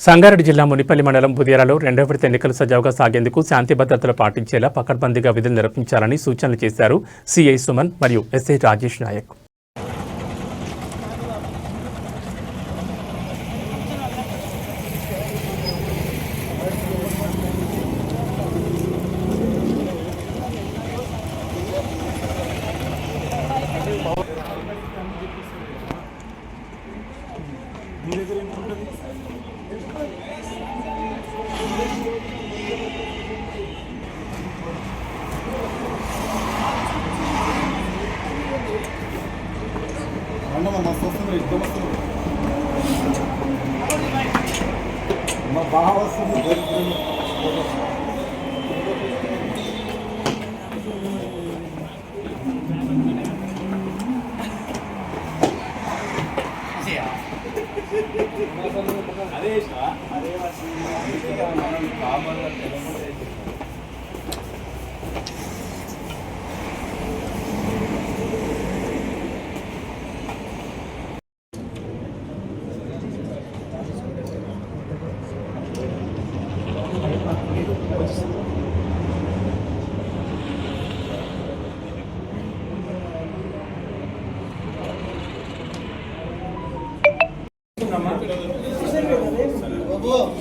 సంగారెడ్డి జిల్లా మునిపల్లి మండలం బుదియాలలో రెండో విడత ఎన్నికలు సజావుగా సాగేందుకు శాంతి భద్రతలు పాటించేలా పకడ్బందీగా విధులు నిర్వహించాలని సూచనలు చేశారు సిఐ సుమన్ మరియు SI Rajesh Nayak.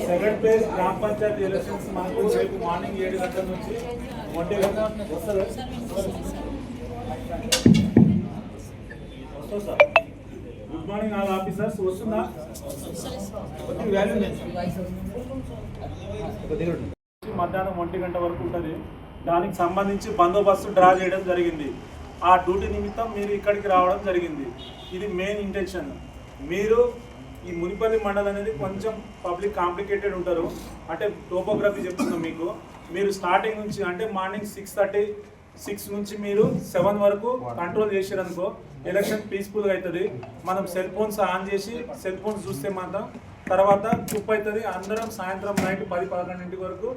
Second place గ్రామ పంచాయతీ ఎలక్షన్స్ మనకు రేపు మార్నింగ్ ఏడు గంటల నుంచి ఒంటి గంట. వస్తారు? వస్తుంది sir. Good morning all officers వస్తుందా? మధ్యాహ్నం ఒంటి గంట వరకు ఉంటుంది. దానికి సంబంధించి బందోబస్తు డ్రా చేయడం జరిగింది. ఆ డ్యూటీ నిమిత్తం మీరు ఇక్కడికి రావడం జరిగింది. ఇది మెయిన్ ఇంటెన్షన్ మీరు ఈ మునిపల్లి మండలం అనేది కొంచెం పబ్లిక్ కాంప్లికేటెడ్ ఉంటారు. అంటే టోపోగ్రఫీ చెప్తున్నాం మీకు. మీరు స్టార్టింగ్ నుంచి అంటే మార్నింగ్ సిక్స్ థర్టీ సిక్స్ నుంచి మీరు సెవెన్ వరకు కంట్రోల్ చేసారనుకో ఎలక్షన్ పీస్ఫుల్గా అవుతుంది మనం సెల్ ఫోన్స్ ఆన్ చేసి సెల్ ఫోన్స్ చూస్తే మాత్రం తర్వాత చుప్పు అవుతుంది అందరం సాయంత్రం నైట్ పది పదకొండింటి వరకు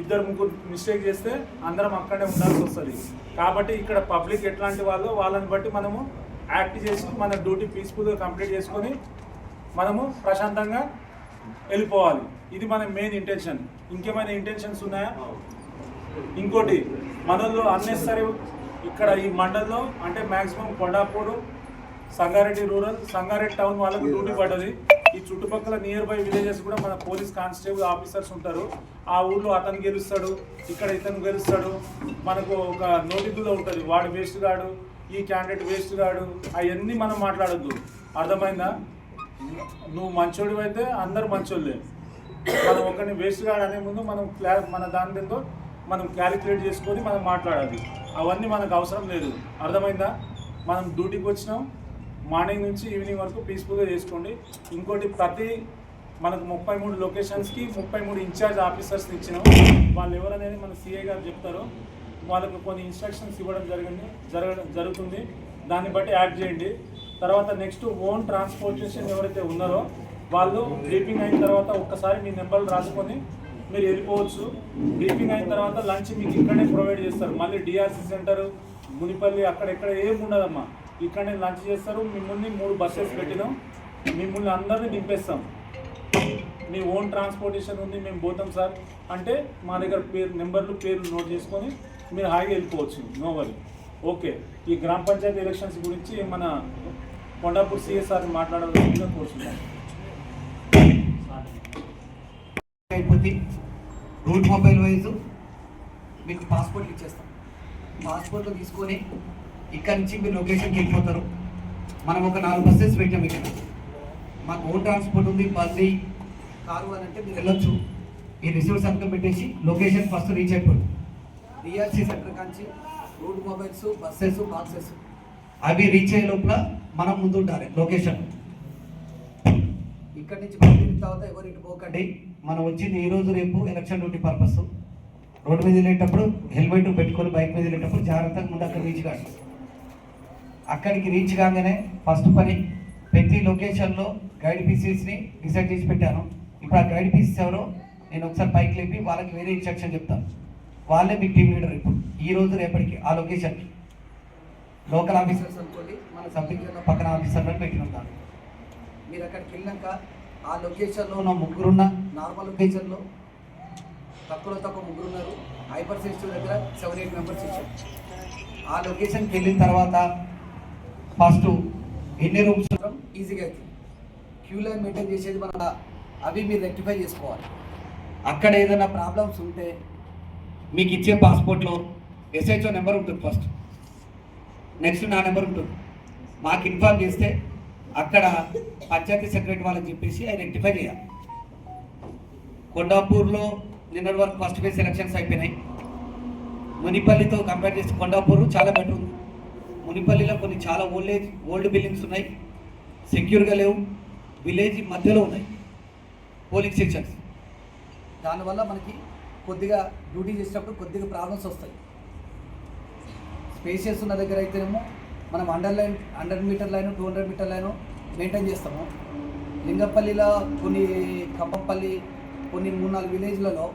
ఇద్దరు ముగ్గురు మిస్టేక్ చేస్తే అందరం అక్కడే ఉండాల్సి వస్తుంది. కాబట్టి ఇక్కడ పబ్లిక్ ఎట్లాంటి వాళ్ళు వాళ్ళని బట్టి మనము యాక్ట్ చేసి మన డ్యూటీ పీస్ఫుల్గా కంప్లీట్ చేసుకొని మనము ప్రశాంతంగా వెళ్ళిపోవాలి. ఇది మన మెయిన్ ఇంటెన్షన్ ఇంకేమైనా ఇంటెన్షన్స్ ఉన్నాయా? ఇంకోటి మనల్లో అన్నెసరీ ఇక్కడ ఈ మండల్లో అంటే maximum Kondapur Sangareddy rural Sangareddy town వాళ్ళకు డ్యూటీ పడ్డది. ఈ చుట్టుపక్కల నియర్ బై విలేజెస్ కూడా మన పోలీస్ కానిస్టేబుల్ ఆఫీసర్స్ ఉంటారు. ఆ ఊర్లో అతను గెలుస్తాడు ఇక్కడ ఇతను గెలుస్తాడు. మనకు ఒక నోటిబుల్ ఉంటుంది. వాడు వేస్ట్ గాడు ఈ క్యాండిడేట్ వేస్ట్ గాడు. అవన్నీ మనం మాట్లాడొద్దు. అర్థమైందా? నువ్వు మంచోడివి అయితే అందరు మంచోళ్ళే. మనం ఒకరిని వేస్ట్ కాడనే అనే ముందు మనం క్లా మన దాని ఏందో మనం క్యాలిక్యులేట్ చేసుకొని మనం మాట్లాడాలి. అవన్నీ మనకు అవసరం లేదు. అర్థమైందా? మనం డ్యూటీకి వచ్చినాం మార్నింగ్ నుంచి ఈవినింగ్ వరకు పీస్ఫుల్గా చేసుకోండి. ఇంకోటి ప్రతి మనకు ముప్పై మూడు లొకేషన్స్కి ముప్పై మూడు ఇన్ఛార్జ్ ఆఫీసర్స్ని ఇచ్చినాం. వాళ్ళు ఎవరనేది మన సిఏ గారు చెప్తారు. వాళ్ళకు కొన్ని ఇన్స్ట్రక్షన్స్ ఇవ్వడం జరిగింది జరగడం జరుగుతుంది. దాన్ని బట్టి యాడ్ చేయండి. తర్వాత నెక్స్ట్ ఓన్ ట్రాన్స్పోర్టేషన్ ఎవరైతే ఉన్నారో వాళ్ళు బ్రీఫింగ్ అయిన తర్వాత ఒక్కసారి మీ నెంబర్లు రాసుకొని మీరు వెళ్ళిపోవచ్చు. బ్రీఫింగ్ అయిన తర్వాత లంచ్ మీకు ఇక్కడే ప్రొవైడ్ చేస్తారు. మళ్ళీ డిఆర్సీ సెంటర్ మునిపల్లి అక్కడ ఇక్కడ ఏమి ఉండదమ్మా. ఇక్కడనే లంచ్ చేస్తారు. మిమ్మల్ని మూడు బస్సెస్ పెట్టినాం. మిమ్మల్ని అందరినీ దింపేస్తాం. మీ ఓన్ ట్రాన్స్పోర్టేషన్ ఉంది మేము పోతాం సార్. అంటే మా దగ్గర పేరు నెంబర్లు పేర్లు నోట్ చేసుకొని మీరు హాయిగా వెళ్ళిపోవచ్చు. నో వరీ ఓకే ఈ గ్రామ పంచాయతీ ఎలక్షన్స్ గురించి మన కొండాపూర్ సిఎస్ఆర్ మాట్లాడవలసిందిగా కోరుతున్నాను అయిపోతే రూట్ మొబైల్ వైజ్ మీకు పాస్పోర్ట్లు ఇచ్చేస్తాం. పాస్పోర్ట్లు తీసుకొని ఇక్కడ నుంచి మీరు లొకేషన్కి వెళ్ళిపోతారు. మనం ఒక నాలుగు బస్సెస్ పెట్టాం ఇక్కడ. మాకు ఓన్ ట్రాన్స్పోర్ట్ ఉంది బస్సీ కారు అని అంటే మీరు వెళ్ళొచ్చు. ఈ రిసోర్స్ అంతా పెట్టేసి లొకేషన్ ఫస్ట్ రీచ్ అయిపోయింది డిఆర్సీ సెంటర్ కాంచి రూట్ మొబైల్స్ బస్సెస్ బాక్సెస్ అవి రీచ్ అయ్యే లోపల మనం ముందు ఉండాలి లొకేషన్. ఇక్కడ నుంచి బయలుదేరిన తర్వాత ఎవరు ఇటు పోకండి. మనం వచ్చింది ఈ రోజు రేపు ఎలక్షన్ డ్యూటీ పర్పస్ రోడ్డు మీద వెళ్ళేటప్పుడు హెల్మెట్ పెట్టుకొని బైక్ మీద వెళ్ళేటప్పుడు జాగ్రత్తగా ముందు అక్కడ రీచ్ కాదు. అక్కడికి రీచ్ కాగానే ఫస్ట్ పని ప్రతి లొకేషన్లో గైడ్ పీసెస్ని డిసైడ్ చేసి పెట్టాను. ఇప్పుడు ఆ గైడ్ పీసెస్ ఎవరో నేను ఒకసారి పైకి లేపి వాళ్ళకి వేరే ఇన్స్ట్రక్షన్ చెప్తాను. వాళ్ళే మీ టీం లీడర్ ఇప్పుడు. ఈ రోజు రేపటికి ఆ లొకేషన్కి లోకల్ ఆఫీసర్స్ అనుకోండి మన సబ్ డివిజన్లో పక్కన ఆఫీసర్లను పెట్టిన ఉంటారు. మీరు అక్కడికి వెళ్ళాక ఆ లొకేషన్లో ఉన్న ముగ్గురున్న నార్మల్ లొకేషన్లో తక్కువలో తక్కువ ముగ్గురు ఉన్నారు హైపర్ సెన్సిటివ్ దగ్గర సెవెన్ ఎయిట్ మెంబర్స్ ఇచ్చారు ఆ లొకేషన్కి వెళ్ళిన తర్వాత ఫస్ట్ ఎన్ని రూమ్స్ ఉండడం ఈజీగా అవుతుంది క్యూ లైన్ మెయింటైన్ చేసేది మన అవి మీరు రెక్టిఫై చేసుకోవాలి. అక్కడ ఏదైనా ప్రాబ్లమ్స్ ఉంటే మీకు ఇచ్చే పాస్పోర్ట్లో ఎస్హెచ్ఓ నెంబర్ ఉంటుంది ఫస్ట్. నెక్స్ట్ నా నెంబర్ ఉంటుంది. మాకు ఇన్ఫార్మ్ చేస్తే అక్కడ పంచాయతీ సెక్రటరీ వాళ్ళకి చెప్పేసి ఆయన రెక్టిఫై చేయాలి. కొండాపూర్లో నిన్నటి వరకు ఫస్ట్ ఫేజ్ ఎలక్షన్స్ అయిపోయినాయి. మునిపల్లితో కంపేర్ చేస్తే కొండాపూర్ చాలా బెటర్ ఉంది. మునిపల్లిలో కొన్ని చాలా ఓల్డేజ్ ఓల్డ్ బిల్డింగ్స్ ఉన్నాయి. సెక్యూర్గా లేవు. విలేజ్ మధ్యలో ఉన్నాయి. పోలింగ్ సెక్షన్స్ దానివల్ల మనకి కొద్దిగా డ్యూటీ చేసేటప్పుడు కొద్దిగా ప్రాబ్లమ్స్ వస్తాయి. స్పేషియస్ ఉన్న దగ్గర అయితేనేమో మనం under line hundred metre line two hundred metre line maintain చేస్తాము. లింగపల్లిలో కొన్ని కంపంపల్లి కొన్ని మూడు నాలుగు విలేజ్లలో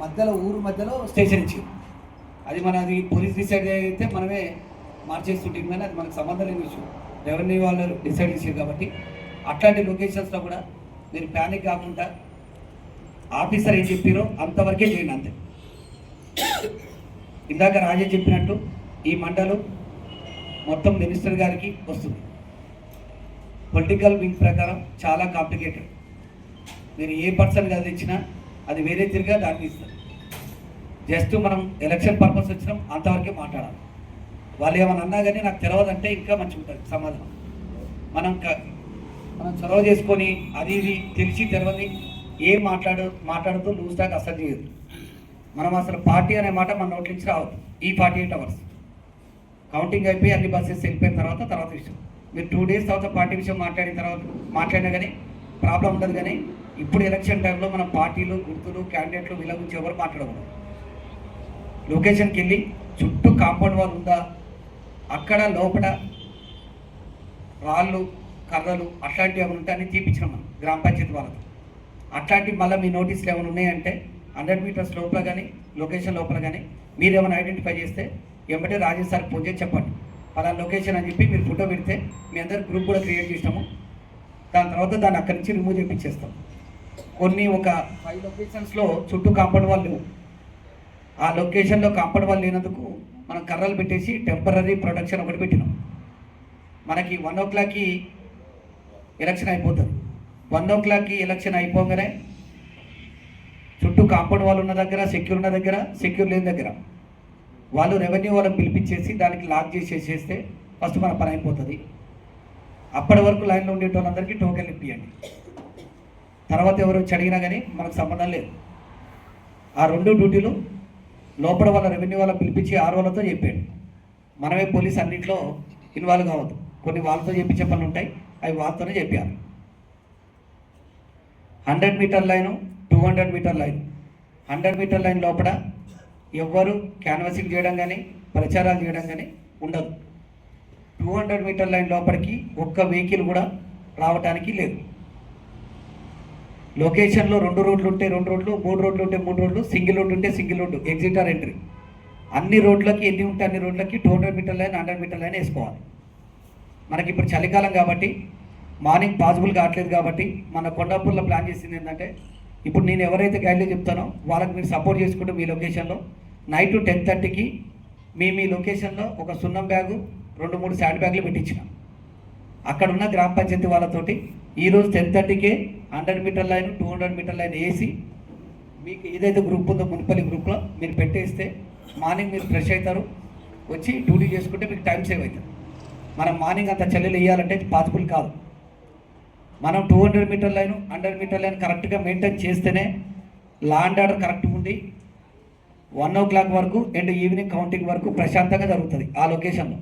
మధ్యలో ఊరు మధ్యలో స్టేషన్ ఇచ్చి అది మన అది పోలీస్ డిసైడ్ అయితే మనమే మార్చేస్తుంటాం కానీ అది మనకు సంబంధం లేని విషయం. రెవెన్యూ వాళ్ళు డిసైడ్ చేసారు కాబట్టి అట్లాంటి లొకేషన్స్లో కూడా మీరు ప్యానిక్ కాకుండా ఆఫీసర్ ఏం చెప్పారో అంతవరకే చేయండి అంతే. ఇందాక రాజే చెప్పినట్టు ఈ మండలం మొత్తం మినిస్టర్ గారికి వస్తుంది. పొలిటికల్ వింగ్ ప్రకారం చాలా కాంప్లికేటెడ్ మీరు ఏ పర్సన్ అది ఇచ్చినా అది వేరే తిరిగా దాన్ని ఇస్తారు. జస్ట్ మనం ఎలక్షన్ పర్పస్ వచ్చినాం అంతవరకే మాట్లాడాలి. వాళ్ళు ఏమైనా అన్నా కానీ నాకు తెలియదంటే ఇంకా మంచిగా ఉంటుంది సమాధానం. మనం క- మనం చొరవ చేసుకొని అది ఇది తెలిసి తెలవని ఏం మాట్లాడు మాట్లాడుతూ లూజ్ టాక్ అసలు చేయదు మనం అసలు పార్టీ అనే మాట మన నోటి నుంచి రావద్దు. ఈ ఫార్టీ ఎయిట్ అవర్స్ కౌంటింగ్ అయిపోయి అన్ని బస్సెస్ వెళ్ళిపోయిన తర్వాత తర్వాత విషయం. మీరు టూ డేస్ తర్వాత పార్టీ విషయం మాట్లాడిన తర్వాత మాట్లాడినా కానీ ప్రాబ్లం ఉండదు కానీ ఇప్పుడు ఎలక్షన్ టైంలో మన పార్టీలు గుర్తులు క్యాండిడేట్లు వీళ్ళ గురించి ఎవరు మాట్లాడకూడదు. లొకేషన్కి వెళ్ళి చుట్టూ కాంపౌండ్ వాల్ ఉందా? అక్కడ లోపల రాళ్ళు కర్రలు అట్లాంటివి ఏమైనా ఉంటే అన్ని తీపిచ్చినాం మనం గ్రామ పంచాయతీ వాళ్ళతో. అట్లాంటివి మళ్ళీ మీ నోటీసులు ఏమైనా ఉన్నాయంటే హండ్రెడ్ మీటర్స్ లోపల కానీ లొకేషన్ లోపల కానీ మీరు ఏమైనా ఐడెంటిఫై చేస్తే వెంబటే రాజేష్ సార్ ఫోన్ చేసి చెప్పండి. అలా లొకేషన్ అని చెప్పి మీరు ఫోటో పెడితే మీ అందరు గ్రూప్ కూడా క్రియేట్ చేసినాము. దాని తర్వాత దాన్ని అక్కడి నుంచి రిమూవ్ చేయించేస్తాం కొన్ని ఒక ఫైవ్ లొకేషన్స్లో చుట్టూ కాంపౌండ్ వాళ్ళు ఆ లొకేషన్లో కాంపౌండ్ వాళ్ళు లేనందుకు మనం కర్రలు పెట్టేసి టెంపరీ ప్రొడక్షన్ ఒకటి పెట్టినాం. మనకి వన్ ఓ క్లాక్కి ఎలక్షన్ అయిపోతుంది. వన్ ఓ క్లాక్కి ఎలక్షన్ అయిపోగానే కాంపౌండ్ వాళ్ళు ఉన్న దగ్గర సెక్యూర్ ఉన్న దగ్గర సెక్యూర్ లేని దగ్గర వాళ్ళు రెవెన్యూ వాళ్ళని పిలిపించేసి దానికి లాక్ చేసేసేస్తే ఫస్ట్ మన పని అయిపోతుంది. అప్పటి వరకు లైన్లో ఉండే వాళ్ళందరికీ టోకెన్ ఇప్పియండి. తర్వాత ఎవరు వచ్చి అడిగినా కానీ మనకు సంబంధం లేదు. ఆ రెండు డ్యూటీలు లోపల వాళ్ళ రెవెన్యూ వాళ్ళని పిలిపించి ఆరు వాళ్ళతో చెప్పాడు. మనమే పోలీస్ అన్నింటిలో ఇన్వాల్వ్ కావద్దు. కొన్ని వాళ్ళతో చెప్పించే పనులు ఉంటాయి అవి వాళ్ళతోనే చెప్పారు hundred metre line two hundred metre line hundred metre line లోపల ఎవ్వరు క్యాన్వాసింగ్ చేయడం కానీ ప్రచారాలు చేయడం కానీ ఉండదు. టూ హండ్రెడ్ మీటర్ లైన్ లోపలికి ఒక్క వెహికల్ కూడా రావటానికి లేదు. లొకేషన్లో రెండు రోడ్లు ఉంటే రెండు రోడ్లు మూడు రోడ్లు ఉంటే మూడు రోడ్లు సింగిల్ రోడ్డు ఉంటే single road exit or entry అన్ని రోడ్లకి ఎన్ని ఉంటే అన్ని రోడ్లకి two hundred metre line hundred metre line వేసుకోవాలి. మనకి ఇప్పుడు చలికాలం కాబట్టి మార్నింగ్ పాసిబుల్ కావట్లేదు కాబట్టి మన కొండాపూర్లో ప్లాన్ చేసింది ఏంటంటే ఇప్పుడు నేను ఎవరైతే గైడ్లో చెప్తానో వాళ్ళకి మీరు సపోర్ట్ చేసుకుంటూ మీ లొకేషన్లో నైట్ టెన్ థర్టీకి మీ మీ లొకేషన్లో ఒక సున్నం బ్యాగు రెండు మూడు శాండ్ బ్యాగులు పెట్టించిన. అక్కడ ఉన్న గ్రామ పంచాయతీ వాళ్ళతోటి ఈరోజు టెన్ థర్టీకే hundred metre line two hundred metre line వేసి మీకు ఏదైతే గ్రూప్ ఉందో మున్సిపల్ గ్రూప్లో మీరు పెట్టేస్తే మార్నింగ్ మీరు ఫ్రెష్ అవుతారు. వచ్చి డ్యూటీ చేసుకుంటే మీకు టైం సేవ్ అవుతుంది. మనం మార్నింగ్ అంత చల్లెలు వేయాలంటే పాసిబుల్ కాదు. మనం two hundred metre line hundred metre line కరెక్ట్గా మెయింటైన్ చేస్తేనే లా అండ్ ఆర్డర్ కరెక్ట్ ఉండి వన్ ఓ క్లాక్ వరకు అండ్ ఈవినింగ్ కౌంటింగ్ వరకు ప్రశాంతంగా జరుగుతుంది ఆ లొకేషన్లో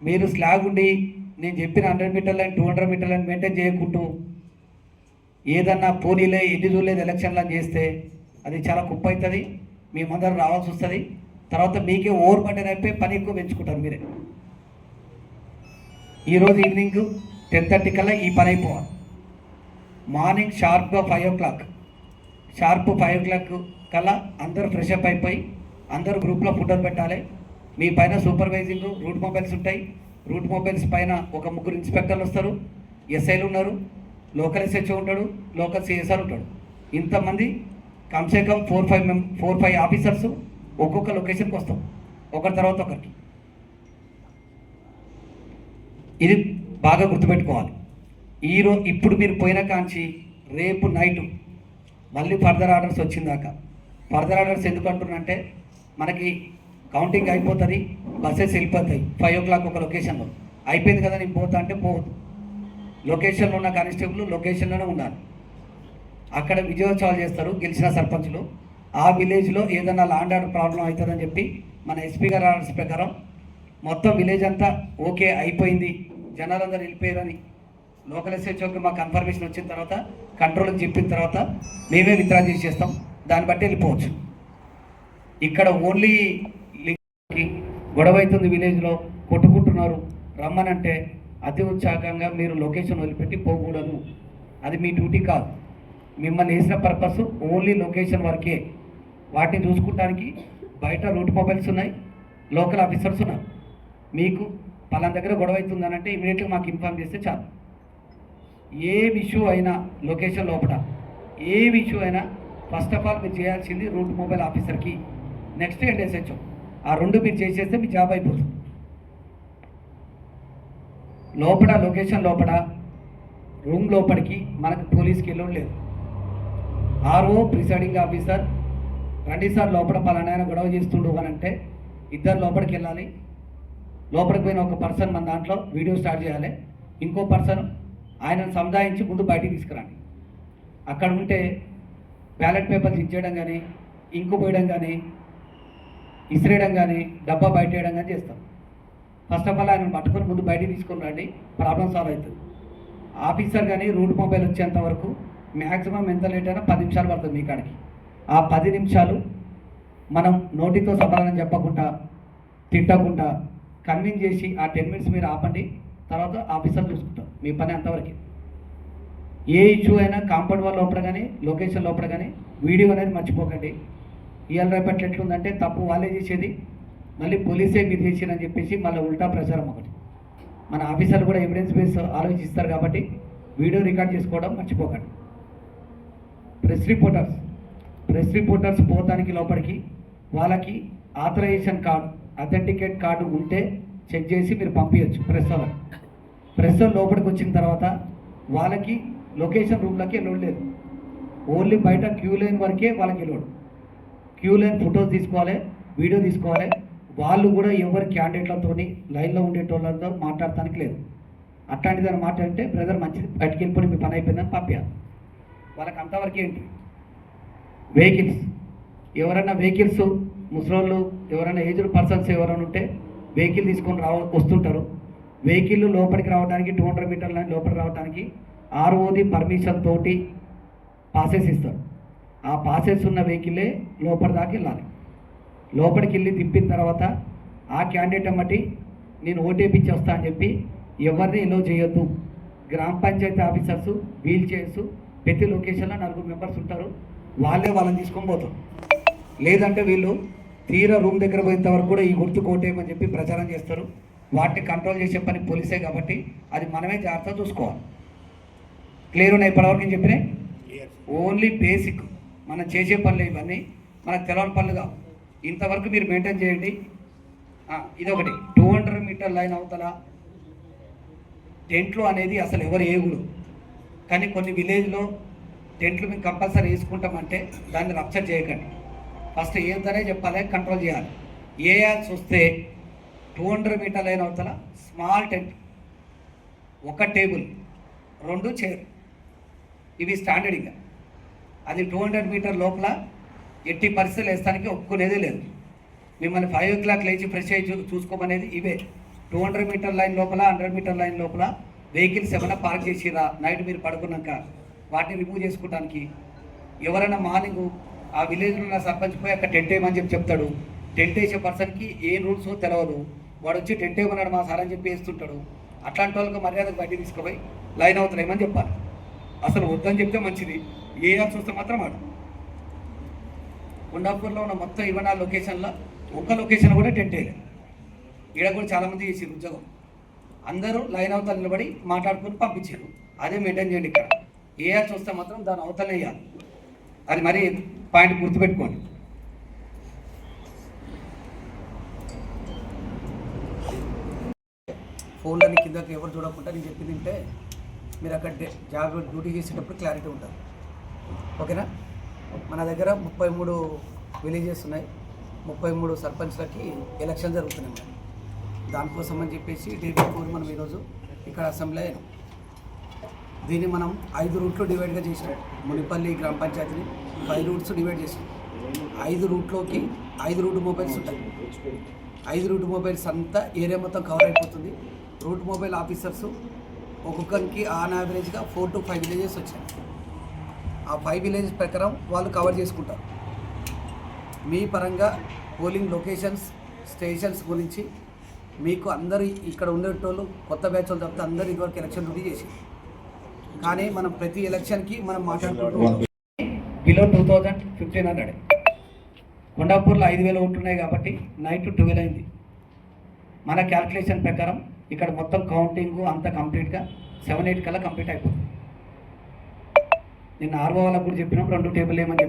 మీరు స్లాగ్ ఉండి నేను చెప్పిన hundred metre line two hundred metre line maintain చేయకుంటూ ఏదన్నా పోనీలే ఎన్ని చూడలేదు ఎలక్షన్లు అని చేస్తే అది చాలా కుప్ప అవుతుంది మేమందరం రావాల్సి వస్తుంది. తర్వాత మీకే ఓవర్ బటన్ అయిపోయి పని ఎక్కువ పెంచుకుంటారు మీరే. ఈరోజు ఈవినింగ్ టెన్ థర్టీ కల్లా ఈ పని అయిపోవాలి. మార్నింగ్ షార్ప్గా five o'clock sharp five o'clock కల్లా అందరూ ఫ్రెష్ అప్ అయిపోయి అందరూ గ్రూప్లో ఫోటోలు పెట్టాలి. మీ పైన సూపర్వైజింగ్ రూట్ మొబైల్స్ ఉంటాయి. రూట్ మొబైల్స్ పైన ఒక ముగ్గురు ఇన్స్పెక్టర్లు వస్తారు. ఎస్ఐలు ఉన్నారు. లోకల్ ఎస్హెచ్ఓ ఉంటాడు. లోకల్ సిఎస్ఆర్ ఉంటాడు. ఇంతమంది కమ్సే కమ్ ఫోర్ ఫైవ్ మెం ఫోర్ ఫైవ్ ఆఫీసర్స్ ఒక్కొక్క లొకేషన్కి వస్తాం. ఒకరి తర్వాత ఒకరికి. ఇది బాగా గుర్తుపెట్టుకోవాలి. ఈరో ఇప్పుడు మీరు పోయిన కాంచి రేపు నైట్ మళ్ళీ ఫర్దర్ ఆర్డర్స్ వచ్చిందాక. ఫర్దర్ ఆర్డర్స్ ఎందుకు అంటున్నంటే మనకి కౌంటింగ్ అయిపోతుంది బస్సెస్ వెళ్ళిపోతాయి. ఫైవ్ ఓ క్లాక్ ఒక లొకేషన్లో. అయిపోయింది కదా నేను పోతా అంటే పోవద్దు. లొకేషన్లో ఉన్న కానిస్టేబుల్ లొకేషన్లోనే ఉండాలి. అక్కడ విజయోత్సవాలు చేస్తారు గెలిచిన సర్పంచులు. ఆ విలేజ్లో ఏదైనా లాండ్ ఆర్డర్ ప్రాబ్లం అవుతుందని చెప్పి మన ఎస్పీ గారు ఆర్డర్స్ ప్రకారం మొత్తం విలేజ్ అంతా ఓకే అయిపోయింది. జనాలందరూ వెళ్ళిపోయారని లోకల్ ఎస్హెచ్ఓకి మా కన్ఫర్మేషన్ వచ్చిన తర్వాత కంట్రోల్కి చెప్పిన తర్వాత మేమే విత్డ్రా చేసేస్తాం దాన్ని బట్టి వెళ్ళిపోవచ్చు. ఇక్కడ ఓన్లీ గొడవ అవుతుంది విలేజ్లో కొట్టుకుంటున్నారు. రమ్మనంటే అతి ఉత్సాహంగా మీరు లొకేషన్ వదిలిపెట్టి పోకూడదు. అది మీ డ్యూటీ కాదు. మిమ్మల్ని వేసిన పర్పస్ ఓన్లీ లొకేషన్ వరకే. వాటిని చూసుకోవడానికి బయట రూట్ మొబైల్స్ ఉన్నాయి. లోకల్ ఆఫీసర్స్ ఉన్నారు. మీకు పలానా దగ్గర గొడవ అవుతుందని అంటే ఇమీడియట్గా మాకు ఇన్ఫామ్ చేస్తే చాలు. ఏ ఇష్యూ అయినా లొకేషన్ లోపల ఏ ఇష్యూ అయినా ఫస్ట్ ఆఫ్ ఆల్ మీరు చేయాల్సింది రూట్ మొబైల్ ఆఫీసర్కి నెక్స్ట్ హెడ్ ఎస్హెచ్ఓ ఆ రెండు మీరు చేసేస్తే మీ జాబ్ అయిపోతుంది లోపల లొకేషన్ లోపల రూమ్ లోపలికి మనకు పోలీస్కి వెళ్ళడం లేదు. ఆర్ఓ ప్రిసైడింగ్ ఆఫీసర్ రండి సార్ లోపల పలానా గొడవ చేస్తుండు అని అంటే ఇద్దరు లోపలికి వెళ్ళాలి. లోపలికి పోయిన ఒక పర్సన్ మన దాంట్లో వీడియో స్టార్ట్ చేయాలి. ఇంకో పర్సన్ ఆయనను సముదాయించి ముందు బయటికి తీసుకురండి. అక్కడ ఉంటే బ్యాలెట్ పేపర్స్ ఇచ్చేయడం కానీ ఇంకు పోయడం కానీ ఇసిరేయడం కానీ డబ్బా బయట వేయడం కానీ చేస్తాం ఫస్ట్ ఆఫ్ ఆల్ ఆయన పట్టుకొని ముందు బయటికి తీసుకుని రండి ప్రాబ్లం సాల్వ్ అవుతుంది. ఆఫీసర్ కానీ రూట్ మొబైల్ వచ్చేంత వరకు మ్యాక్సిమం ఎంత లేట్ అయినా పది నిమిషాలు పడుతుంది మీ కాడికి. ఆ పది నిమిషాలు మనం నోటితో సమాధానం చెప్పకుండా తిట్టకుండా కన్విన్స్ చేసి ఆ టెన్ మినిట్స్ మీరు ఆపండి తర్వాత ఆఫీసర్ చూసుకుంటాం మీ పని అంతవరకు. ఏ ఇష్యూ అయినా కాంపౌండ్ వాళ్ళ లోపల కానీ లొకేషన్ లోపల కానీ వీడియో అనేది మర్చిపోకండి. ఇవాళ రేపటి ఎట్లుందంటే తప్పు వాళ్ళే చేసేది మళ్ళీ పోలీసే మీరు చేసిరని చెప్పేసి మళ్ళీ ఉల్టా ప్రచారం ఒకటి. మన ఆఫీసర్లు కూడా ఎవిడెన్స్ బేస్ ఆలోచిస్తారు కాబట్టి వీడియో రికార్డ్ చేసుకోవడం మర్చిపోకండి. ప్రెస్ రిపోర్టర్స్ ప్రెస్ రిపోర్టర్స్ పోతానికి లోపలికి వాళ్ళకి ఆథరైజేషన్ కార్డు అథెంటికేట్ కార్డు ఉంటే చెక్ చేసి మీరు పంపించచ్చు ప్రెస్ వాళ్ళకి ప్రెస్ లోపలికి వచ్చిన తర్వాత వాళ్ళకి లొకేషన్ రూమ్లోకి వెళ్ళలేదు ఓన్లీ బయట క్యూ లైన్ వరకే వాళ్ళకి వెళ్ళడు క్యూ లైన్ ఫొటోస్ తీసుకోవాలి వీడియో తీసుకోవాలి. వాళ్ళు కూడా ఎవరి క్యాండిడేట్లతో లైన్లో ఉండేటోళ్ళతో మాట్లాడటానికి లేదు. అట్లాంటిదని మాట్లాడితే బ్రదర్ మంచిది బయటికి వెళ్ళిపోయి మీ పని అయిపోయిందని పంపించాలి వాళ్ళకి అంతవరకు ఏంటి? వెహికల్స్. ఎవరైనా వెహికల్స్ ముసలోళ్ళు ఎవరైనా ఏజ్డ్ పర్సన్స్ ఎవరైనా ఉంటే వెహికల్ తీసుకొని రావ వస్తుంటారు. వెహికల్ లోపలికి రావడానికి టూ హండ్రెడ్ మీటర్ లైన్ లోపలికి రావడానికి ఆర్ఓది పర్మిషన్ తోటి పాసెస్ ఇస్తారు. ఆ పాసెస్ ఉన్న వెహికలే లోపలి దాకా వెళ్ళాలి. లోపలికి వెళ్ళి దింపిన తర్వాత ఆ క్యాండిడేట్ అమ్మటి నేను ఓటేపించి వస్తా అని చెప్పి ఎవరిని ఎలో చేయొద్దు. గ్రామ పంచాయతీ ఆఫీసర్స్ వీల్ చైర్స్ ప్రతి లొకేషన్లో నలుగురు మెంబర్స్ ఉంటారు. వాళ్ళే వాళ్ళని తీసుకొని పోతారు. లేదంటే వీళ్ళు తీరా రూమ్ దగ్గర పోయేంత వరకు కూడా ఈ గుర్తు కోటేయమని చెప్పి ప్రచారం చేస్తారు. వాటిని కంట్రోల్ చేసే పని పోలీసే కాబట్టి అది మనమే జాగ్రత్తగా చూసుకోవాలి. క్లియర్ ఉన్నాయి ఇప్పటివరకు నేను చెప్పినాయి ఓన్లీ బేసిక్ మనం చేసే పనులు ఇవన్నీ మనకు తెలవని పనులు కావు. ఇంతవరకు మీరు మెయింటైన్ చేయండి. ఇదొకటి. టూ హండ్రెడ్ మీటర్ లైన్ అవతల టెంట్లు అనేది అసలు ఎవరు ఏగుడు కానీ కొన్ని విలేజ్లో టెంట్లు మేము కంపల్సరీ వేసుకుంటామంటే దాన్ని రప్చర్ చేయకండి. ఫస్ట్ ఏందనే చెప్పాలి? కంట్రోల్ చేయాలి. ఏ యాడ్స్ వస్తే టూ హండ్రెడ్ మీటర్ లైన్ అవతల? Small tent. ఒక టేబుల్. రెండు చైర్. ఇవి స్టాండర్డ్ ఇంకా. అది టూ హండ్రెడ్ మీటర్ లోపల ఎట్టి పరిస్థితులు వేస్తానికి ఒప్పుకునేదే లేదు. మిమ్మల్ని ఫైవ్ ఓ క్లాక్ లేచి ఫ్రెష్ అయ్యి చూసుకోమనేది ఇవే. టూ హండ్రెడ్ మీటర్ లైన్ లోపల హండ్రెడ్ మీటర్ లైన్ లోపల వెహికల్స్ ఏమైనా పార్క్ చేసిరా? నైట్ మీరు పడుకున్నాక. వాటిని రిమూవ్ చేసుకోవడానికి ఎవరైనా మార్నింగ్ ఆ విలేజ్లో ఉన్న సర్పంచ్ పోయి అక్కడ టెంట్ వేయమని చెప్పి చెప్తాడు. టెంట్ వేసే పర్సన్కి ఏ రూల్స్ తెలియదు వాడు వచ్చి టెంట్ వేయమన్నాడు మా సార్ అని చెప్పి వేస్తుంటాడు. అట్లాంటి వాళ్ళకి మర్యాదకు బయట తీసుకుపోయి లైన్ అవుతున్నాయమని చెప్పాలి? అసలు వద్దని చెప్తే మంచిది. ఏ యాప్స్ వస్తే మాత్రం ఆడు. కొండాపూర్లో ఉన్న మొత్తం ఇరవై లొకేషన్లో ఒక్క లొకేషన్ కూడా టెంట్ వేయలేదు ఈడ కూడా చాలామంది చేసారు ఉద్యోగం. అందరూ లైన్ అవతల నిలబడి మాట్లాడుకొని పంపించారు అదే మెయింటైన్ చేయండి ఇక్కడ. వేయాల్సి వస్తే మాత్రం దాని అవతలేయాలి అది మరి పాయింట్ గుర్తుపెట్టుకోండి. ఫోన్లని కిందకి ఎవరు చూడకుండా నేను చెప్పింది ఉంటే మీరు అక్కడ జాబ్ డ్యూటీ చేసేటప్పుడు క్లారిటీ ఉంటుంది. ఓకేనా? మన దగ్గర ముప్పై మూడు విలేజెస్ ఉన్నాయి. ముప్పై మూడు సర్పంచ్లకి ఎలక్షన్ జరుగుతున్నాయి మరి దానికోసం అని చెప్పేసి డే బిఫోర్ మనం ఈరోజు ఇక్కడ అసెంబ్లీ అయినాం. దీన్ని మనం ఐదు రూట్లు డివైడ్గా చేసినాం. మునిపల్లి గ్రామ పంచాయతీని ఫైవ్ రూట్స్ డివైడ్ చేసాం ఐదు రూట్లోకి ఐదు రూట్ మొబైల్స్ ఉంటాయి. ఐదు రూట్ మొబైల్స్ అంతా ఏరియా మొత్తం కవర్ అయిపోతుంది. రూట్ మొబైల్ ఆఫీసర్స్ ఒక్కొక్కరికి ఆన్ యావరేజ్గా ఫోర్ టు ఫైవ్ విలేజెస్ వచ్చాయి. ఆ ఫైవ్ విలేజెస్ ప్రకారం వాళ్ళు కవర్ చేసుకుంటారు. మీ పరంగా పోలింగ్ లొకేషన్స్ స్టేషన్స్ గురించి మీకు అందరూ ఇక్కడ ఉండేటోళ్ళు కొత్త బ్యాచ్ వాళ్ళు తప్పితే అందరూ ఇదివరకు ఎలక్షన్ డ్యూటీ చేసి కానీ మనం ప్రతి ఎలక్షన్కి మనం మాట్లాడుకుంటూ below two thousand fifteen hundred కొండాపూర్లో ఐదు వేల ఓట్లు ఉన్నాయి కాబట్టి నైట్ ట్వెల్వ్ అయింది. మన క్యాల్కులేషన్ ప్రకారం ఇక్కడ మొత్తం కౌంటింగ్ అంతా కంప్లీట్గా సెవెన్ ఎయిట్ కల్లా కంప్లీట్ అయిపోతుంది. నిన్న ఆర్ఓ వాళ్ళకు కూడా చెప్పినాం రెండు టేబుల్ ఏమని